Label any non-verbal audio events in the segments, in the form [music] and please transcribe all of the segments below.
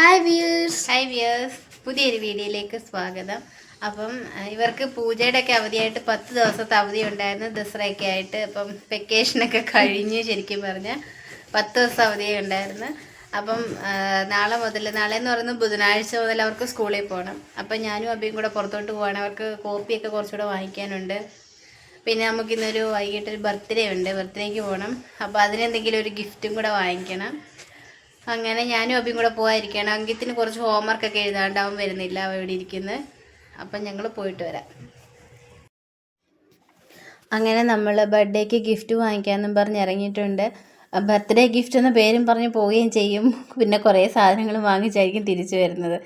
Hi views hi views പുതിയൊരു വീഡിയോയിലേക്ക് സ്വാഗതം. അപ്പം ഇവർക്ക് പൂജയുടെ ഒക്കെ അവധിയായിട്ട് പത്ത് ദിവസത്തെ അവധി ഉണ്ടായിരുന്നു. ദസറയൊക്കെ ആയിട്ട് അപ്പം വെക്കേഷനൊക്കെ കഴിഞ്ഞു ശരിക്കും പറഞ്ഞാൽ പത്ത് ദിവസം അവധിയേ ഉണ്ടായിരുന്നു. അപ്പം നാളെ മുതൽ നാളെ എന്ന് പറയുന്നത് ബുധനാഴ്ച മുതൽ അവർക്ക് സ്കൂളിൽ പോകണം. അപ്പം ഞാനും അബിയും കൂടെ പുറത്തോട്ട് പോവാണ്. അവർക്ക് കോപ്പിയൊക്കെ കുറച്ചുകൂടെ വാങ്ങിക്കാനുണ്ട്. പിന്നെ നമുക്കിന്നൊരു വൈകിട്ടൊരു ബർത്ത്ഡേ ഉണ്ട്. ബർത്ത്ഡേക്ക് പോകണം. അപ്പോൾ അതിനെന്തെങ്കിലും ഒരു ഗിഫ്റ്റും കൂടെ വാങ്ങിക്കണം. അങ്ങനെ ഞാനും അബിയും കൂടെ പോകാതിരിക്കുകയാണ് അങ്കിത്തിന് കുറച്ച് ഹോംവർക്ക് ഒക്കെ എഴുതാണ്ട് അവൻ വരുന്നില്ല. അവ ഇവിടെ ഇരിക്കുന്നത് അപ്പം ഞങ്ങൾ പോയിട്ട് വരാം. അങ്ങനെ നമ്മൾ ബർത്ത്ഡേക്ക് ഗിഫ്റ്റ് വാങ്ങിക്കാമെന്നും പറഞ്ഞ് ഇറങ്ങിയിട്ടുണ്ട്. ബർത്ത്ഡേ ഗിഫ്റ്റ് എന്ന പേരും പറഞ്ഞ് പോവുകയും ചെയ്യും. പിന്നെ കുറേ സാധനങ്ങൾ വാങ്ങിച്ചായിരിക്കും തിരിച്ചു വരുന്നത്.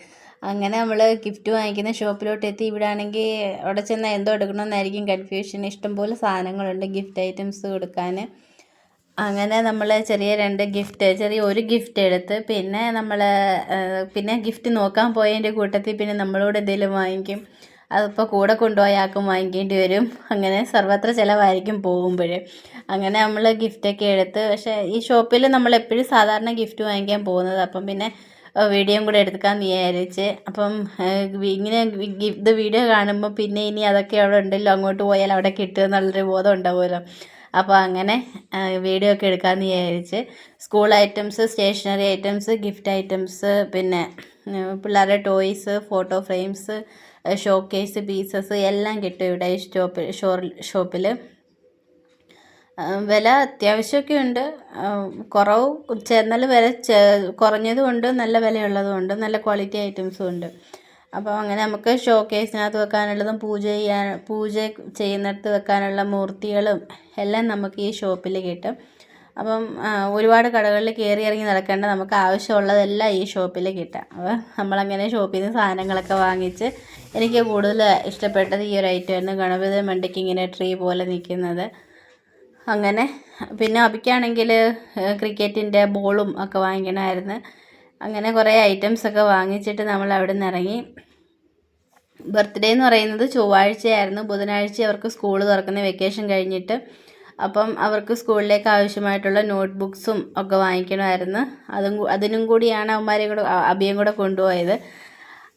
അങ്ങനെ നമ്മൾ ഗിഫ്റ്റ് വാങ്ങിക്കുന്ന ഷോപ്പിലോട്ട് എത്തി ഇവിടെ ആണെങ്കിൽ അവിടെ ചെന്നാൽ എന്തോ എടുക്കണമെന്നായിരിക്കും കൺഫ്യൂഷൻ ഇഷ്ടംപോലെ സാധനങ്ങളുണ്ട്. ഗിഫ്റ്റ് ഐറ്റംസ് കൊടുക്കാൻ അങ്ങനെ നമ്മൾ ചെറിയ രണ്ട് ഗിഫ്റ്റ് ചെറിയ ഒരു ഗിഫ്റ്റ് എടുത്ത് പിന്നെ നമ്മൾ പിന്നെ ഗിഫ്റ്റ് നോക്കാൻ പോയതിന്റെ കൂട്ടത്തിൽ പിന്നെ നമ്മളോട് എന്തെങ്കിലും വാങ്ങിക്കും. അതിപ്പോൾ കൂടെ കൊണ്ടുപോയ ആൾക്കും വാങ്ങിക്കേണ്ടി വരും. അങ്ങനെ സർവത്ര ചിലവായിരിക്കും പോകുമ്പോൾ അങ്ങനെ നമ്മൾ ഗിഫ്റ്റൊക്കെ എടുത്ത് പക്ഷേ ഈ ഷോപ്പിൽ നമ്മൾ എപ്പോഴും സാധാരണ ഗിഫ്റ്റ് വാങ്ങിക്കാൻ പോകുന്നത്. അപ്പം പിന്നെ വീഡിയോയും കൂടെ എടുക്കാമെന്ന് വിചാരിച്ച്. അപ്പം ഇങ്ങനെ ഇത് വീഡിയോ കാണുമ്പോൾ പിന്നെ ഇനി അതൊക്കെ അവിടെ ഉണ്ടല്ലോ അങ്ങോട്ട് പോയാൽ അവിടെ കിട്ടുക എന്നുള്ളൊരു ബോധം ഉണ്ടാവുമല്ലോ. അപ്പോൾ അങ്ങനെ വീഡിയോ ഒക്കെ എടുക്കാമെന്ന് വിചാരിച്ച് school items stationery items gift items പിന്നെ പിള്ളേരുടെ toys photo frames showcase pieces എല്ലാം കിട്ടും ഇവിടെ ഈ ഷോപ്പിൽ ഷോപ്പിൽ വില അത്യാവശ്യമൊക്കെ ഉണ്ട്. കുറവ് ചേർന്നാൽ വില കുറഞ്ഞതും ഉണ്ട് നല്ല വിലയുള്ളതും ഉണ്ട് നല്ല ക്വാളിറ്റി ഐറ്റംസും ഉണ്ട്. അപ്പോൾ അങ്ങനെ നമുക്ക് ഷോ കേസിനകത്ത് വെക്കാനുള്ളതും പൂജ ചെയ്യാൻ പൂജ ചെയ്യുന്നിടത്ത് വെക്കാനുള്ള മൂർത്തികളും എല്ലാം നമുക്ക് ഈ ഷോപ്പിൽ കിട്ടും. അപ്പം ഒരുപാട് കടകളിൽ കയറി ഇറങ്ങി നടക്കേണ്ട നമുക്ക് ആവശ്യമുള്ളതെല്ലാം ഈ ഷോപ്പിൽ കിട്ടാം. അപ്പോൾ നമ്മളങ്ങനെ ഷോപ്പിൽ നിന്ന് സാധനങ്ങളൊക്കെ വാങ്ങിച്ച് എനിക്ക് കൂടുതൽ ഇഷ്ടപ്പെട്ടത് ഈ ഒരു ഐറ്റമായിരുന്നു ഗണപതി മണ്ടയ്ക്ക് ഇങ്ങനെ ട്രീ പോലെ നിൽക്കുന്നത് അങ്ങനെ പിന്നെ അബിക്കാണെങ്കിൽ ക്രിക്കറ്റിന്റെ ബോളും ഒക്കെ വാങ്ങിക്കണമായിരുന്നു. അങ്ങനെ കുറേ ഐറ്റംസൊക്കെ വാങ്ങിച്ചിട്ട് നമ്മൾ അവിടെ നിന്ന് ഇറങ്ങി. ബർത്ത്ഡേ എന്ന് പറയുന്നത് ചൊവ്വാഴ്ചയായിരുന്നു. ബുധനാഴ്ച അവർക്ക് സ്കൂൾ തുറക്കുന്ന വെക്കേഷൻ കഴിഞ്ഞിട്ട് അപ്പം അവർക്ക് സ്കൂളിലേക്ക് ആവശ്യമായിട്ടുള്ള നോട്ട് ബുക്സും ഒക്കെ വാങ്ങിക്കണമായിരുന്നു. അതും അതിനും കൂടിയാണ് അവന്മാരെയും കൂടെ അബിയും കൂടെ കൊണ്ടുപോയത്.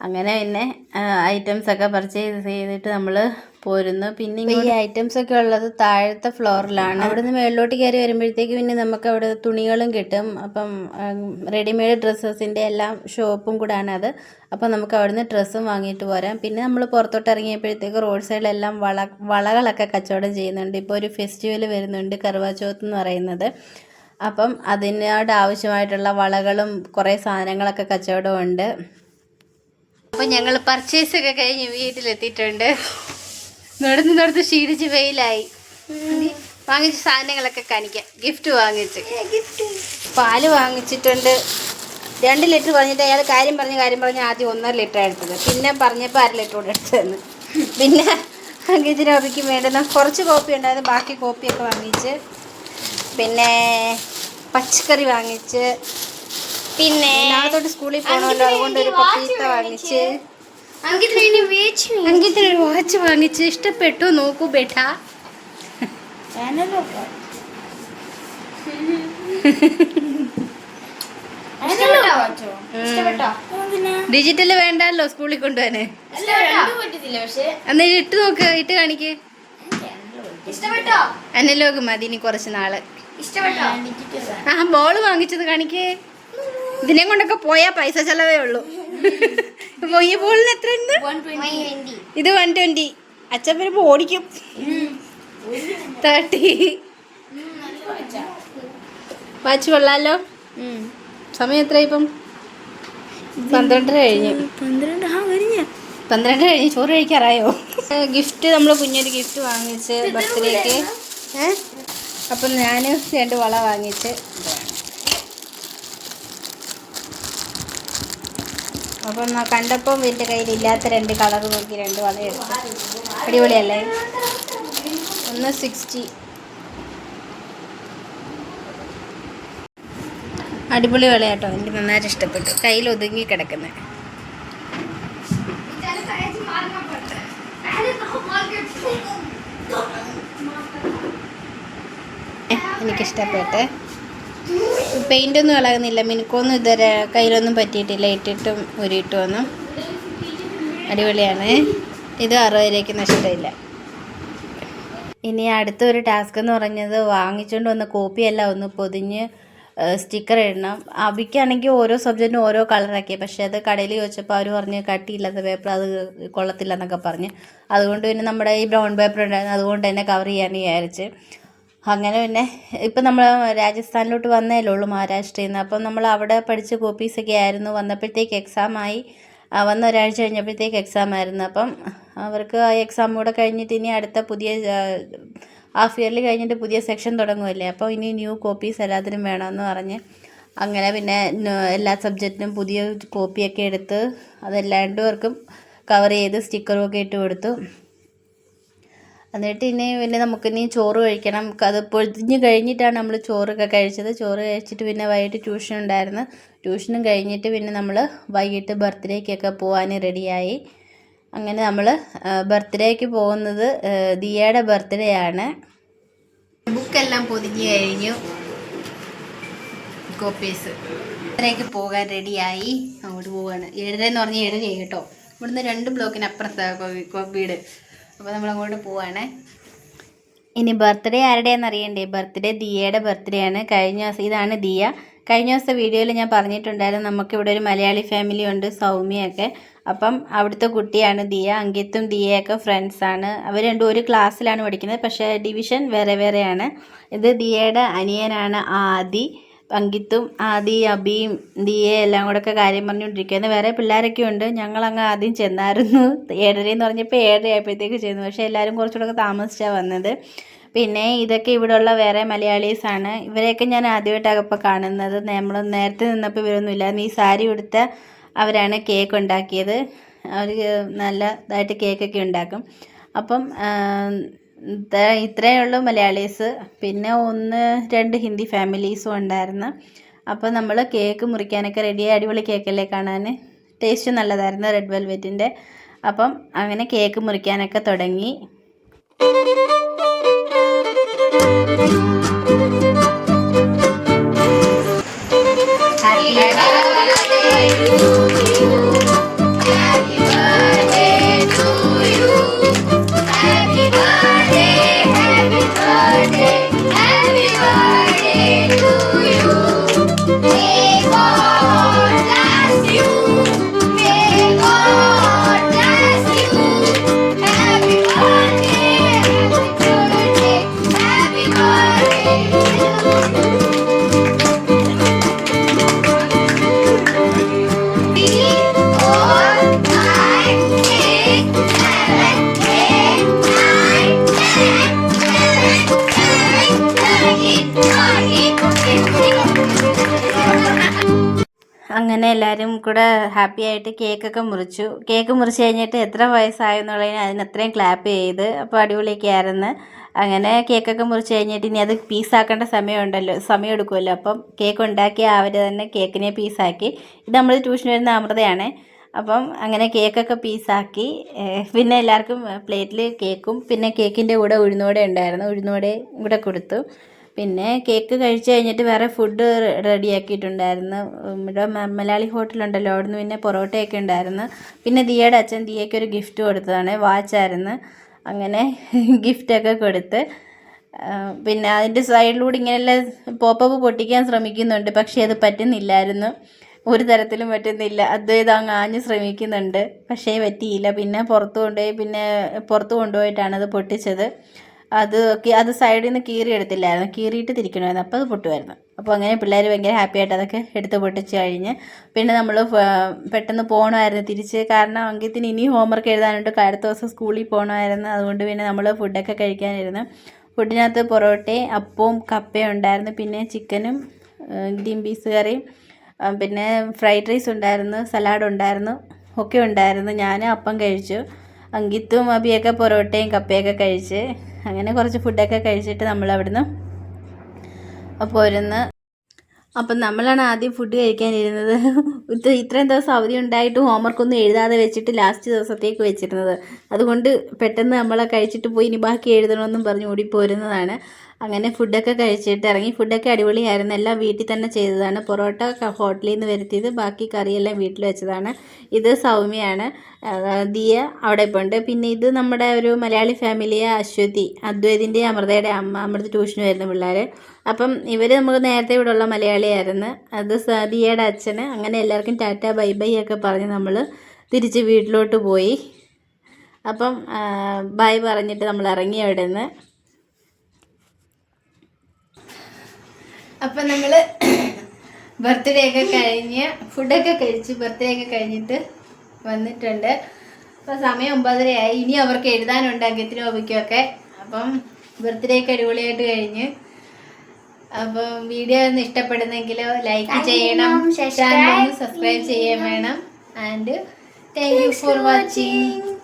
അങ്ങനെ പിന്നെ ഐറ്റംസൊക്കെ പർച്ചേസ് ചെയ്തിട്ട് നമ്മൾ പോരുന്നു. പിന്നെ ഈ ഐറ്റംസ് ഒക്കെ ഉള്ളത് താഴത്തെ ഫ്ലോറിലാണ് അവിടെ നിന്ന് മേളിലോട്ട് കയറി വരുമ്പോഴത്തേക്ക് പിന്നെ നമുക്ക് അവിടെ തുണികളും കിട്ടും. അപ്പം റെഡിമെയ്ഡ് ഡ്രസ്സസിന്റെ എല്ലാം ഷോപ്പും കൂടാണ് അത്. അപ്പം നമുക്ക് അവിടുന്ന് ഡ്രസ്സും വാങ്ങിയിട്ട് പോരാം. പിന്നെ നമ്മൾ പുറത്തോട്ട് ഇറങ്ങിയപ്പോഴത്തേക്ക് റോഡ് സൈഡിലെല്ലാം വള വളകളൊക്കെ കച്ചവടം ചെയ്യുന്നുണ്ട്. ഇപ്പോൾ ഒരു ഫെസ്റ്റിവൽ വരുന്നുണ്ട് കറുവാച്ചോത്ത് എന്ന് പറയുന്നത്. അപ്പം അതിനോട് ആവശ്യമായിട്ടുള്ള വളകളും കുറേ സാധനങ്ങളൊക്കെ കച്ചവടമുണ്ട് അപ്പം ഞങ്ങൾ പർച്ചേസ് ഒക്കെ കഴിഞ്ഞ് വീട്ടിലെത്തിയിട്ടുണ്ട്. നടന്ന് നടന്ന് ക്ഷീണിച്ച് വെയിലായി. വാങ്ങിച്ച സാധനങ്ങളൊക്കെ കാണിക്കാം. ഗിഫ്റ്റ് വാങ്ങിച്ച്. പാൽ വാങ്ങിച്ചിട്ടുണ്ട്. രണ്ട് ലിറ്റർ പറഞ്ഞിട്ട് അയാൾ കാര്യം പറഞ്ഞ കാര്യം പറഞ്ഞ് ആദ്യം ഒന്നര ലിറ്റർ എടുത്തത്. പിന്നെ പറഞ്ഞപ്പോൾ അര ലിറ്റർ കൂടെ എടുത്തതെന്ന്. പിന്നെ അങ്കിതിന് ഒതുക്കി വേണ്ടുന്ന കുറച്ച് കോപ്പി ഉണ്ടായിരുന്നു. ബാക്കി കോപ്പിയൊക്കെ വാങ്ങിച്ച്. പിന്നെ പച്ചക്കറി വാങ്ങിച്ച്. പിന്നെ നാളെ തൊട്ട് സ്കൂളിൽ പോകണമല്ലോ അതുകൊണ്ട് ഒരു പപ്പീത്ത വാങ്ങിച്ച്. അങ്കിത്തിന് ഒരു വാച്ച് വാങ്ങിച്ച് ഇഷ്ടപ്പെട്ടു നോക്കൂ ബേട്ട. ഡിജിറ്റൽ വേണ്ടല്ലോ സ്കൂളിൽ കൊണ്ടുപോകാന്. അന്നേരം ഇട്ട് നോക്ക് ഇട്ട് കാണിക്ക്. ഇഷ്ടപ്പെട്ടോ? അനലോഗ് മതി ഇനി കുറച്ച് നാൾ. ഇഷ്ടപ്പെട്ടോ? ആ ബോൾ വാങ്ങിച്ചത് കാണിക്കേ. ഇതിനെ കൊണ്ടൊക്കെ പോയാ പൈസ ചെലവേ ഉള്ളൂ. ഈ ബോളിന് എത്ര ഉണ്ട്? ഇത് വൺ ട്വന്റി അച്ഛൻ വരുമ്പോ ഓടിക്കും. തേർട്ടി വാച്ച് കൊള്ളാലോ. സമയം എത്ര ഇപ്പം? പന്ത്രണ്ടര കഴിഞ്ഞു. പന്ത്രണ്ട് കഴിഞ്ഞു കഴിഞ്ഞ. പന്ത്രണ്ട് കഴിഞ്ഞ്. ചോറ് കഴിക്കാറായോ? ഗിഫ്റ്റ് നമ്മൾ കുഞ്ഞൊരു ഗിഫ്റ്റ് വാങ്ങിച്ച് ബർത്ത്ഡേക്ക് ഏ? അപ്പം ഞാൻ രണ്ട് വള വാങ്ങിച്ച്. അപ്പം കണ്ടപ്പം എന്റെ കയ്യിൽ ഇല്ലാത്ത രണ്ട് കളർ നോക്കി രണ്ട് വള എടുത്തു. അടിപൊളിയല്ലേ? ഒന്ന് സിക്സ്റ്റി അടിപൊളി വളയാട്ടോ എനിക്ക് നന്നായിട്ട് ഇഷ്ടപ്പെട്ടു. കയ്യിൽ ഒതുങ്ങി കിടക്കുന്നത് എനിക്കിഷ്ടപ്പെട്ട്. പെയിന്റ് ഒന്നും ഇളകുന്നില്ല. മിനുക്കൊന്നും ഇതുവരെ കയ്യിലൊന്നും പറ്റിയിട്ടില്ല. ഇട്ടിട്ടും ഉരിയിട്ടും ഒന്നും. അടിപൊളിയാണ്. ഇത് അറുപത് രൂപയ്ക്ക് നഷ്ടമില്ല. ഇനി അടുത്തൊരു ടാസ്ക് എന്ന് പറഞ്ഞത് വാങ്ങിച്ചുകൊണ്ട് വന്ന കോപ്പിയെല്ലാം ഒന്ന് പൊതിഞ്ഞ് സ്റ്റിക്കർ ഇടണം. അബിക്കാണെങ്കിൽ ഓരോ സബ്ജക്റ്റിനും ഓരോ കളറാക്കി പക്ഷേ അത് കടയിൽ ചോദിച്ചപ്പോൾ അവർ പറഞ്ഞ് കട്ടിയില്ലാത്ത പേപ്പർ അത് കൊള്ളത്തില്ല എന്നൊക്കെ പറഞ്ഞ്. അതുകൊണ്ട് പിന്നെ നമ്മുടെ ഈ ബ്രൗൺ പേപ്പർ ഉണ്ടായിരുന്നു. അതുകൊണ്ട് തന്നെ കവർ ചെയ്യാൻ വിചാരിച്ച്. അങ്ങനെ പിന്നെ ഇപ്പം നമ്മൾ രാജസ്ഥാനിലോട്ട് വന്നേ ഉള്ളൂ മഹാരാഷ്ട്രയിൽ നിന്ന്. അപ്പം നമ്മൾ അവിടെ പഠിച്ച കോപ്പീസൊക്കെ ആയിരുന്നു. വന്നപ്പോഴത്തേക്ക് എക്സാമായി വന്ന ഒരാഴ്ച കഴിഞ്ഞപ്പോഴത്തേക്ക് എക്സാം ആയിരുന്നു. അപ്പം അവർക്ക് ആ എക്സാം കൂടെ കഴിഞ്ഞിട്ട് ഇനി അടുത്ത പുതിയ ഹാഫ് ഇയർലി കഴിഞ്ഞിട്ട് പുതിയ സെക്ഷൻ തുടങ്ങുമല്ലേ അപ്പോൾ ഇനി ന്യൂ കോപ്പീസ് എല്ലാത്തിനും വേണമെന്ന് പറഞ്ഞ് അങ്ങനെ പിന്നെ എല്ലാ സബ്ജക്റ്റിനും പുതിയ കോപ്പിയൊക്കെ എടുത്ത് അതെല്ലാം അവർക്കും കവർ ചെയ്ത് സ്റ്റിക്കറും ഒക്കെ ഇട്ട് കൊടുത്തു. എന്നിട്ട് ഇനി പിന്നെ നമുക്ക് ഇനി ചോറ് കഴിക്കണം. അത് പൊതിഞ്ഞ് കഴിഞ്ഞിട്ടാണ് നമ്മൾ ചോറൊക്കെ കഴിച്ചത്. ചോറ് കഴിച്ചിട്ട് പിന്നെ വൈകിട്ട് ട്യൂഷൻ ഉണ്ടായിരുന്നു. ട്യൂഷനും കഴിഞ്ഞിട്ട് പിന്നെ നമ്മൾ വൈകിട്ട് ബർത്ത്ഡേക്കൊക്കെ പോകാൻ റെഡിയായി. അങ്ങനെ നമ്മൾ ബർത്ത്ഡേക്ക് പോകുന്നത് ദിയയുടെ ബർത്ത്ഡേ ആണ്. ബുക്കെല്ലാം പൊതിഞ്ഞ് കഴിഞ്ഞു. കോപ്പീസ് ബർത്ത്ഡേക്ക് പോകാൻ റെഡിയായി. അങ്ങോട്ട് പോവാണ്. ഏഴര എന്ന് പറഞ്ഞാൽ ഏഴര കേട്ടോ. ഇവിടുന്ന് രണ്ട് ബ്ലോക്കിന് അപ്പുറത്താണ് വീട്. അപ്പോൾ നമ്മൾ അങ്ങോട്ട് പോവാണ്. ഇനി ബർത്ത്ഡേ ആരുടെയാണെന്ന് അറിയണ്ടേ ബർത്ത്ഡേ ദിയയുടെ ബർത്ത്ഡേ ആണ്. കഴിഞ്ഞ ദിവസം ഇതാണ് ദിയ. കഴിഞ്ഞ ദിവസത്തെ വീഡിയോയിൽ ഞാൻ പറഞ്ഞിട്ടുണ്ടായിരുന്നു നമുക്കിവിടെ ഒരു മലയാളി ഫാമിലി ഉണ്ട് സൗമ്യയൊക്കെ അപ്പം അവിടുത്തെ കുട്ടിയാണ് ദിയ. അങ്കിത്തും ദിയയൊക്കെ ഫ്രണ്ട്സാണ് അവർ രണ്ടും ഒരു ക്ലാസ്സിലാണ് പഠിക്കുന്നത്. പക്ഷേ ഡിവിഷൻ വേറെ വേറെയാണ്. ഇത് ദിയയുടെ അനിയനാണ് ആദി. അങ്കിത്തും ആദി അബിയും ദിയെ എല്ലാം കൂടെ ഒക്കെ കാര്യം പറഞ്ഞുകൊണ്ടിരിക്കുകയാണ് വേറെ പിള്ളേരൊക്കെ ഉണ്ട്. ഞങ്ങൾ ഞങ്ങളങ്ങ് ആദ്യം ചെന്നായിരുന്നു. എന്ന് പറഞ്ഞപ്പോൾ ഏഴര ആയപ്പോഴത്തേക്ക് ചെന്നു. പക്ഷേ എല്ലാവരും കുറച്ചുകൂടെ താമസിച്ചാണ് വന്നത്. പിന്നെ ഇതൊക്കെ ഇവിടെയുള്ള വേറെ മലയാളീസാണ്. ഇവരെയൊക്കെ ഞാൻ ആദ്യമായിട്ടാണ് ഇപ്പോൾ കാണുന്നത്. നമ്മൾ നേരത്തെ നിന്നപ്പോൾ ഇവരൊന്നും ഇല്ലായിരുന്നു. ഈ സാരി ഉടുത്ത അവരാണ് കേക്ക് ഉണ്ടാക്കിയത്. അവർ നല്ല ഇതായിട്ട് കേക്കൊക്കെ ഉണ്ടാക്കും. അപ്പം ഇത്രയേ ഉള്ളൂ മലയാളീസ്. പിന്നെ ഒന്ന് രണ്ട് ഹിന്ദി ഫാമിലീസും ഉണ്ടായിരുന്നു. അപ്പോൾ നമ്മൾ കേക്ക് മുറിക്കാനൊക്കെ റെഡിയായി അടിപൊളി കേക്കല്ലേ കാണാൻ ടേസ്റ്റ് നല്ലതായിരുന്നു റെഡ് വെൽവെറ്റിന്റെ അപ്പം അങ്ങനെ കേക്ക് മുറിക്കാനൊക്കെ തുടങ്ങി. അങ്ങനെ എല്ലാവരും കൂടെ ഹാപ്പി ആയിട്ട് കേക്കൊക്കെ മുറിച്ചു. കേക്ക് മുറിച്ച് കഴിഞ്ഞിട്ട് എത്ര വയസ്സായെന്നുള്ളതിന് അതിന് അത്രയും ക്ലാപ്പ് ചെയ്ത്. അപ്പോൾ അടിപൊളിയൊക്കെ ആയിരുന്നു അങ്ങനെ കേക്കൊക്കെ മുറിച്ച് കഴിഞ്ഞിട്ട് ഇനി അത് പീസാക്കേണ്ട സമയമുണ്ടല്ലോ സമയം എടുക്കുമല്ലോ അപ്പം കേക്ക് ഉണ്ടാക്കി അവർ തന്നെ കേക്കിനെ പീസാക്കി ഇത് നമ്മൾ ട്യൂഷൻ വരുന്ന അമൃതയാണ്. അപ്പം അങ്ങനെ കേക്കൊക്കെ പീസാക്കി പിന്നെ എല്ലാവർക്കും പ്ലേറ്റിൽ കേക്കും പിന്നെ കേക്കിന്റെ കൂടെ ഉഴുന്നോടെ ഉണ്ടായിരുന്നു. ഉഴുന്നോടെ കൂടെ കൊടുത്തു. പിന്നെ കേക്ക് കഴിച്ച് കഴിഞ്ഞിട്ട് വേറെ ഫുഡ് റെഡിയാക്കിയിട്ടുണ്ടായിരുന്നു ഇവിടെ മലയാളി ഹോട്ടലുണ്ടല്ലോ അവിടുന്ന് പിന്നെ പൊറോട്ടയൊക്കെ ഉണ്ടായിരുന്നു. പിന്നെ ദിയയുടെ അച്ഛൻ ദിയയ്ക്ക് ഒരു ഗിഫ്റ്റ് കൊടുത്തതാണ് വാച്ചായിരുന്നു അങ്ങനെ [laughs] ഗിഫ്റ്റൊക്കെ കൊടുത്ത്. പിന്നെ അതിന്റെ സൈഡിലൂടെ ഇങ്ങനെയെല്ലാം പോപ്പപ്പ് പൊട്ടിക്കാൻ ശ്രമിക്കുന്നുണ്ട് പക്ഷേ അത് പറ്റുന്നില്ലായിരുന്നു. ഒരു തരത്തിലും പറ്റുന്നില്ല. അദ്വൈതം അങ്ങ് ആഞ്ഞ് ശ്രമിക്കുന്നുണ്ട് പക്ഷേ പറ്റിയില്ല. പിന്നെ പുറത്ത് കൊണ്ടുപോയി പിന്നെ പുറത്ത് കൊണ്ടുപോയിട്ടാണ് അത് പൊട്ടിച്ചത്. അത് അത് സൈഡിൽ നിന്ന് കീറി എടുത്തില്ലായിരുന്നു. കീറിയിട്ട് തിരിക്കണമായിരുന്നു അപ്പോൾ അത് പൊട്ടുമായിരുന്നു. അപ്പോൾ അങ്ങനെ പിള്ളേർ ഭയങ്കര ഹാപ്പി ആയിട്ട് അതൊക്കെ എടുത്ത് പൊട്ടിച്ച് കഴിഞ്ഞ് പിന്നെ നമ്മൾ പെട്ടെന്ന് പോകണമായിരുന്നു തിരിച്ച് കാരണം അങ്കിത്തിന് ഇനി ഹോംവർക്ക് എഴുതാനുണ്ട്. അടുത്ത ദിവസം സ്കൂളിൽ പോകണമായിരുന്നു അതുകൊണ്ട് പിന്നെ നമ്മൾ ഫുഡൊക്കെ കഴിക്കാനിരുന്നു. ഫുഡിനകത്ത് പൊറോട്ടയും അപ്പവും കപ്പയും ഉണ്ടായിരുന്നു. പിന്നെ ചിക്കനും ഗ്രീൻ പീസ് കറിയും പിന്നെ ഫ്രൈഡ് റൈസ് ഉണ്ടായിരുന്നു. സലാഡ് ഉണ്ടായിരുന്നു. ഒക്കെ ഉണ്ടായിരുന്നു. ഞാൻ അപ്പം കഴിച്ചു. അങ്കിത്തും അബിയൊക്കെ പൊറോട്ടയും കപ്പയൊക്കെ കഴിച്ച്. അങ്ങനെ കുറച്ച് ഫുഡൊക്കെ കഴിച്ചിട്ട് നമ്മൾ അവിടുന്ന് പോരുന്ന് അപ്പം നമ്മളാണ് ആദ്യം ഫുഡ് കഴിക്കാനിരുന്നത്. ഇത് ഇത്രയും ദിവസം അവധി ഉണ്ടായിട്ട് ഹോംവർക്ക് ഒന്നും എഴുതാതെ വെച്ചിട്ട് ലാസ്റ്റ് ദിവസത്തേക്ക് വെച്ചിരുന്നത്. അതുകൊണ്ട് പെട്ടെന്ന് നമ്മളെ കഴിച്ചിട്ട് പോയി ഇനി ബാക്കി എഴുതണമെന്നും പറഞ്ഞ് ഓടിപ്പോരുന്നതാണ് അങ്ങനെ ഫുഡൊക്കെ കഴിച്ചിട്ട് ഇറങ്ങി. ഫുഡൊക്കെ അടിപൊളിയായിരുന്നു. എല്ലാം വീട്ടിൽ തന്നെ ചെയ്തതാണ്. പൊറോട്ട ഹോട്ടലിൽ നിന്ന് വരുത്തിയത്. ബാക്കി കറിയെല്ലാം വീട്ടിൽ വെച്ചതാണ്. ഇത് സൗമ്യയാണ് ദിയ അവിടെ ഇപ്പോൾ ഉണ്ട് പിന്നെ ഇത് നമ്മുടെ ഒരു മലയാളി ഫാമിലിയെ അശ്വതി അദ്വൈതിന്റെ അമൃതയുടെ അമ്മ അമൃത ട്യൂഷന് വരുന്ന പിള്ളേർ അപ്പം ഇവർ നമുക്ക് നേരത്തെ ഇവിടെ ഉള്ള മലയാളിയായിരുന്നു. അത് ദിയയുടെ അച്ഛന്. അങ്ങനെ എല്ലാവർക്കും ടാറ്റ ബൈ ബൈ ഒക്കെ പറഞ്ഞ് നമ്മൾ തിരിച്ച് വീട്ടിലോട്ട് പോയി. അപ്പം ബൈ പറഞ്ഞിട്ട് നമ്മൾ ഇറങ്ങി അവിടെ നിന്ന് അപ്പം നമ്മൾ ബർത്ത്ഡേ ഒക്കെ കഴിഞ്ഞ് ഫുഡൊക്കെ കഴിച്ച് ബർത്ത്ഡേ ഒക്കെ കഴിഞ്ഞിട്ട് വന്നിട്ടുണ്ട്. അപ്പോൾ സമയം ഒമ്പതരയായി. ഇനി അവർക്ക് എഴുതാനുണ്ട് അഗത്തിനും ഒക്കെ. അപ്പം ബർത്ത്ഡേ ഒക്കെ അടിപൊളിയായിട്ട് കഴിഞ്ഞ്. അപ്പം വീഡിയോ ഒന്ന് ഇഷ്ടപ്പെടുന്നെങ്കിൽ ലൈക്ക് ചെയ്യണം. ചാനൽ സബ്സ്ക്രൈബ് ചെയ്യാൻ വേണം. And thank you for watching